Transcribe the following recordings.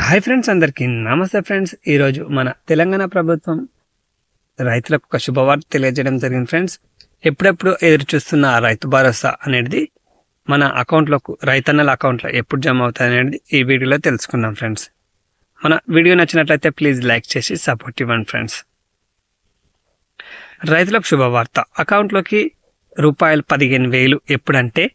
Hi friends అందరికీ. నమస్తే friends. ఈరోజు మన తెలంగాణ ప్రభుత్వం రైతులకు ఒక శుభవార్త తెలియజేయడం జరిగింది ఫ్రెండ్స్. ఎప్పుడెప్పుడు ఎదురు చూస్తున్న రైతు భరోసా అనేది మన అకౌంట్లోకి రైతన్నల అకౌంట్లో ఎప్పుడు జమ అవుతుంది అనేది ఈ వీడియోలో తెలుసుకుందాం ఫ్రెండ్స్. మన వీడియో నచ్చినట్లయితే ప్లీజ్ లైక్ చేసి సపోర్ట్ ఇవ్వండి ఫ్రెండ్స్. రైతులకు శుభవార్త. అకౌంట్లోకి రూపాయలు పదిహేను వేలు ఎప్పుడంటే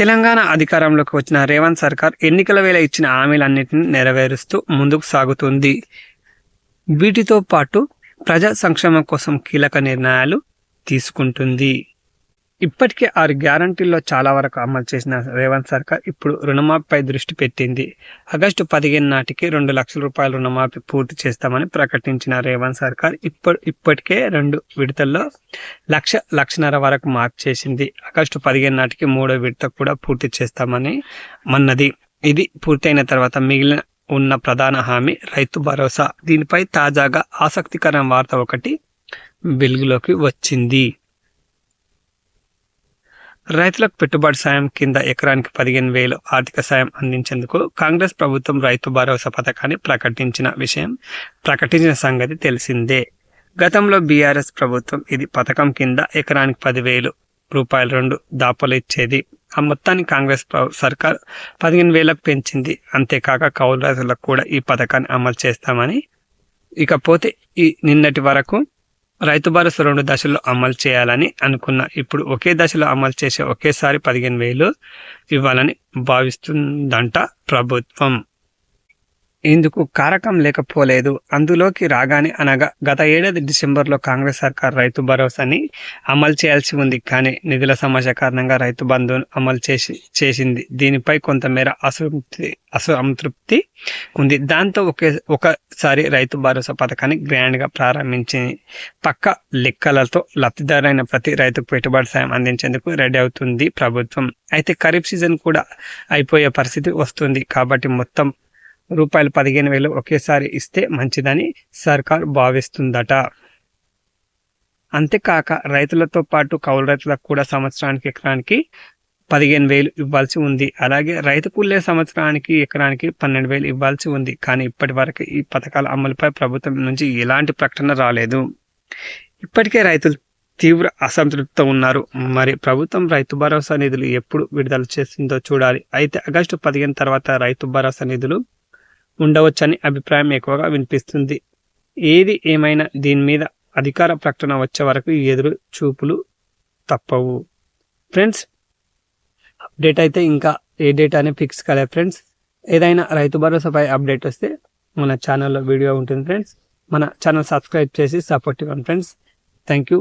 తెలంగాణ అధికారంలోకి వచ్చిన రేవంత్ సర్కార్ ఎన్నికల వేళ ఇచ్చిన హామీలన్నింటినీ నెరవేరుస్తూ ముందుకు సాగుతుంది. వీటితో పాటు ప్రజా సంక్షేమం కోసం కీలక నిర్ణయాలు తీసుకుంటుంది. ఇప్పటికే ఆరు గ్యారంటీల్లో చాలా వరకు అమలు చేసిన రేవంత్ సర్కార్ ఇప్పుడు రుణమాఫీపై దృష్టి పెట్టింది. ఆగస్టు పదిహేను నాటికి రెండు లక్షల రూపాయల రుణమాఫీ పూర్తి చేస్తామని ప్రకటించిన రేవంత్ సర్కార్ ఇప్పుడు ఇప్పటికే రెండు విడతల్లో లక్ష లక్షన్నర వరకు మార్పు చేసింది. ఆగస్టు పదిహేను నాటికి మూడో విడత కూడా పూర్తి చేస్తామని మన్నది. ఇది పూర్తయిన తర్వాత మిగిలిన ఉన్న ప్రధాన హామీ రైతు భరోసా. దీనిపై తాజాగా ఆసక్తికరమైన వార్త ఒకటి వెలుగులోకి వచ్చింది. రైతులకు పెట్టుబడి సాయం కింద ఎకరానికి పదిహేను వేలు ఆర్థిక సాయం అందించేందుకు కాంగ్రెస్ ప్రభుత్వం రైతు భరోసా పథకాన్ని ప్రకటించిన విషయం ప్రకటించిన సంగతి తెలిసిందే. గతంలో బీఆర్ఎస్ ప్రభుత్వం ఇది పథకం కింద ఎకరానికి పదివేలు రూపాయలు రెండు దాపలు ఇచ్చేది. ఆ మొత్తాన్ని కాంగ్రెస్ సర్కార్ పదిహేను వేలకు పెంచింది. అంతేకాక కౌలు రైతులకు కూడా ఈ పథకాన్ని అమలు చేస్తామని. ఇకపోతే ఈ నిన్నటి వరకు రైతు భరోసా రెండు దశల్లో అమలు చేయాలని అనుకున్న. ఇప్పుడు ఒకే దశలో అమలు చేసే ఒకేసారి పదిహేను వేలు ఇవ్వాలని భావిస్తుందంట ప్రభుత్వం. ఇందుకు కారకం లేకపోలేదు. అందులోకి రాగానే అనగా గత ఏడాది డిసెంబర్లో కాంగ్రెస్ సర్కార్ రైతు భరోసాని అమలు చేయాల్సి ఉంది. కానీ నిధుల సమస్య కారణంగా రైతు బంధువును అమలు చేసి చేసింది. దీనిపై కొంతమేర అసంతృప్తి అసంతృప్తి ఉంది. దాంతో ఒకే ఒకసారి రైతు భరోసా పథకాన్ని గ్రాండ్గా ప్రారంభించింది పక్క లెక్కలతో లబ్ధిదారైన ప్రతి రైతుకు పెట్టుబడి సాయం అందించేందుకు రెడీ అవుతుంది ప్రభుత్వం. అయితే ఖరీఫ్ సీజన్ కూడా అయిపోయే పరిస్థితి వస్తుంది. కాబట్టి మొత్తం రూపాయలు పదిహేను వేలు ఒకేసారి ఇస్తే మంచిదని సర్కార్ భావిస్తుందట. అంతేకాక రైతులతో పాటు కౌలు రైతులకు కూడా సంవత్సరానికి ఎకరానికి పదిహేను వేలు ఇవ్వాల్సి ఉంది. అలాగే రైతు కూలే సంవత్సరానికి ఎకరానికి పన్నెండు వేలు ఇవ్వాల్సి ఉంది. కానీ ఇప్పటి వరకు ఈ పథకాల అమలుపై ప్రభుత్వం నుంచి ఎలాంటి ప్రకటన రాలేదు. ఇప్పటికే రైతులు తీవ్ర అసంతృప్తితో ఉన్నారు. మరి ప్రభుత్వం రైతు భరోసా నిధులు ఎప్పుడు విడుదల చేసిందో చూడాలి. అయితే ఆగస్టు పదిహేను తర్వాత రైతు భరోసా నిధులు ఉండవచ్చని అభిప్రాయం ఎక్కువగా వినిపిస్తుంది. ఏది ఏమైనా దీని మీద అధికార ప్రకటన వచ్చే వరకు ఎదురు చూపులు తప్పవు. ఫ్రెండ్స్ అప్డేట్ అయితే ఇంకా ఏ డేట్ అనేది ఫిక్స్ కాలేదు ఫ్రెండ్స్. ఏదైనా రైతు భరోసాపై అప్డేట్ వస్తే మన ఛానల్లో వీడియో ఉంటుంది ఫ్రెండ్స్. మన ఛానల్ సబ్స్క్రైబ్ చేసి సపోర్ట్ ఇవ్వండి ఫ్రెండ్స్. Thank you.